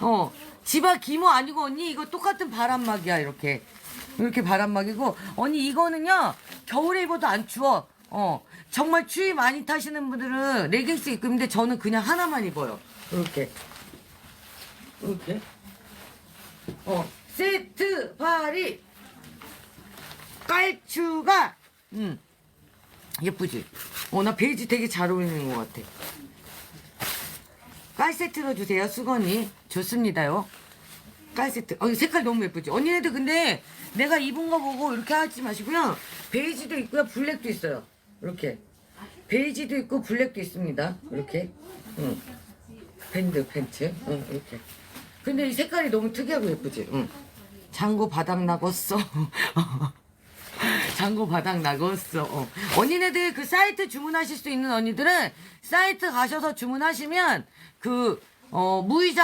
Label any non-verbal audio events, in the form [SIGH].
어, 지바 기모 아니고 언니 이거 똑같은 바람막이야 이렇게. 이렇게 바람막이고 언니 이거는요 겨울에 입어도 안 추워. 어, 정말 추위 많이 타시는 분들은 레깅스 입고 있는데 저는 그냥 하나만 입어요. 이렇게. 이렇게. 어, 세트 파리 깔추가 음 예쁘지? 어, 나 베이지 되게 잘 어울리는 것 같아. 깔 세트로 주세요, 수건이. 좋습니다요. 깔 세트. 어, 이 색깔 너무 예쁘지? 언니네들 근데 내가 입은 거 보고 이렇게 하지 마시고요. 베이지도 있고요, 블랙도 있어요. 이렇게. 베이지도 있고 블랙도 있습니다. 이렇게. 응. 밴드 팬츠. 응, 이렇게. 근데 이 색깔이 너무 특이하고 예쁘지? 응. 장고 바닥 나궜어. [LAUGHS] 장고 바닥 나궜어. 어. 언니네들 그 사이트 주문하실 수 있는 언니들은 사이트 가셔서 주문하시면 그, 어, 무이자